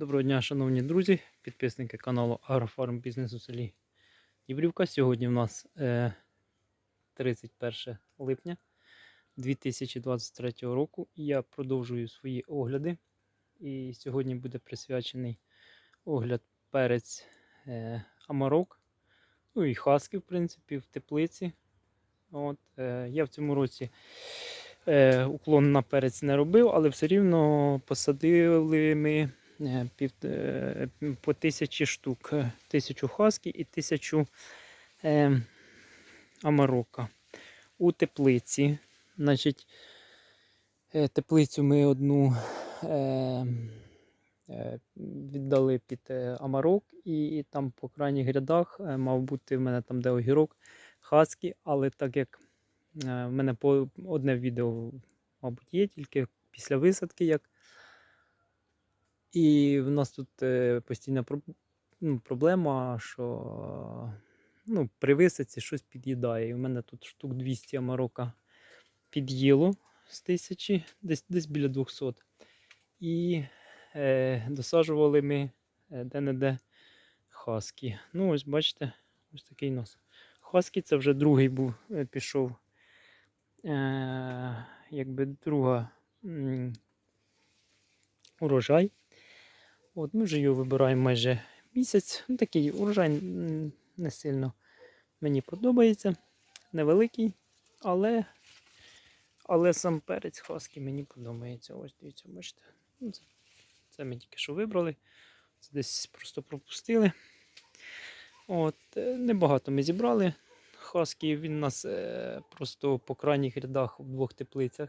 Доброго дня, шановні друзі, підписники каналу Агрофарм Бізнес у селі Дібрівка. Сьогодні в нас е, 31 липня 2023 року. Я продовжую свої огляди. І сьогодні буде присвячений огляд перець е, Амарок. Ну і хаски, в принципі, в теплиці. От, е, я в цьому році е, уклон на перець не робив, але все рівно посадили ми е, пів, е, по тисячі штук. Е, Тисячу хаски і тисячу е, амарока. У теплиці. Значить, е, теплицю ми одну е, е, віддали під е, амарок, і, і там по крайніх рядах е, мав бути в мене там, де огірок, хаски, але так як е, в мене по одне відео, мабуть, є тільки після висадки, як і в нас тут е, постійна ну, проблема, що ну, при висадці щось під'їдає. І в мене тут штук 200 амарока під'їло з тисячі, десь, десь біля 200. І е, досаджували ми е, де-не-де хаски. Ну, ось бачите, ось такий нос. Хаски це вже другий був, е, пішов. Е, якби друга урожай. От, ми вже його вибираємо майже місяць. Ну, такий урожай не сильно мені подобається. Невеликий, але, але сам перець хаски мені подобається. Ось дивіться, бачите. Ну, це, ми тільки що вибрали. Це десь просто пропустили. От, е, небагато ми зібрали. Хаски він у нас е, просто по крайніх рядах в двох теплицях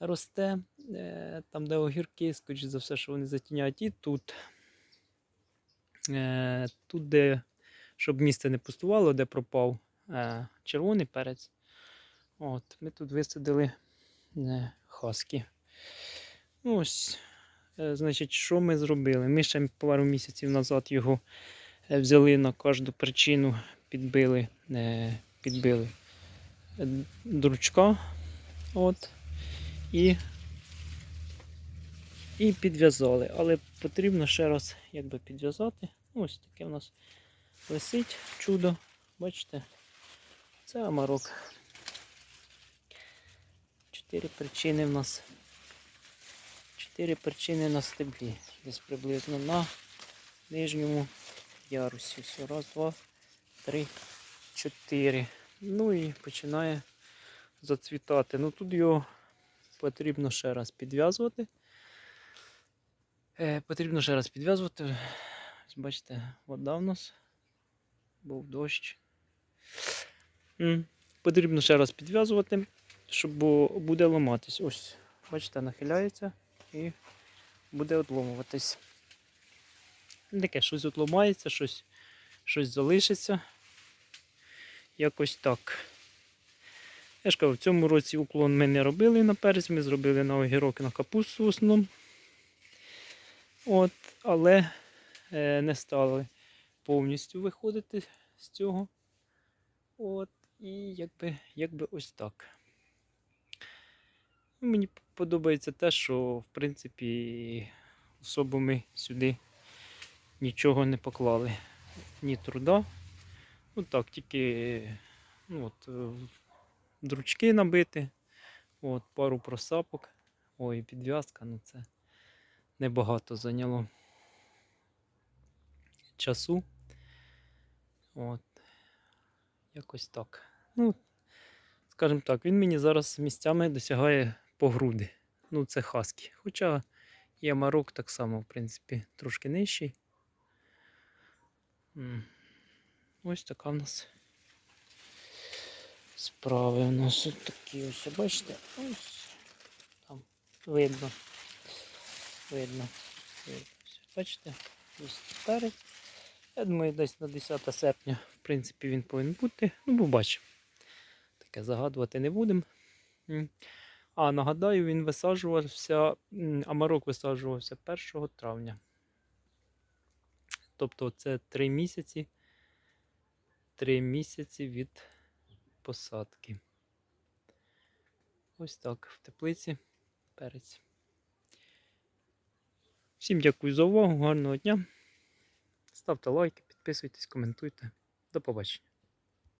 росте. Е, там, де огірки, скоріш за все, що вони затіняють. І тут, е, тут, де, щоб місце не пустувало, де пропав е, червоний перець. От, ми тут висадили хаски. Ну, ось, значить, що ми зробили? Ми ще пару місяців назад його взяли на кожну причину, підбили, підбили дручка. От, і, і підв'язали. Але потрібно ще раз якби підв'язати. Ну, Ось таке в нас висить чудо. Бачите? Це амарок. Чотири причини в нас. Чотири причини на стеблі. Десь приблизно на нижньому ярусі. Все, раз, два, три, чотири. Ну і починає зацвітати. Ну тут його потрібно ще раз підв'язувати. Е, потрібно ще раз підв'язувати. Бачите, вода в нас. Був дощ. Потрібно ще раз підв'язувати, щоб буде ламатись. Ось, бачите, нахиляється і буде отломуватись. Таке щось отломається, щось, щось залишиться. Якось так. Я ж кажу, в цьому році уклон ми не робили на перець, ми зробили на огірок на капусту в основному. От, але е, не стали повністю виходити з цього. От, і якби, якби ось так. Ну, Мені подобається те, що в принципі особо ми сюди нічого не поклали. Ні труда. Ну так, тільки ну, от, дручки набити, от, пару просапок. Ой, підв'язка, ну це небагато зайняло часу. От. Якось так. Ну, скажімо так, він мені зараз місцями досягає по груди. Ну, це хаски. Хоча і амарок так само, в принципі, трошки нижчий. Ось така в нас справи. У нас от такі ось, бачите? Ось там видно. Видно. Бачите? Ось перець. Я думаю, десь на 10 серпня, в принципі, він повинен бути. Ну, побачимо. Таке загадувати не будемо. А нагадаю, він висаджувався, амарок висаджувався 1 травня. Тобто це 3 місяці. 3 місяці від посадки. Ось так, в теплиці перець. Всім дякую за увагу, гарного дня. Ставте лайки, підписуйтесь, коментуйте. До побачення.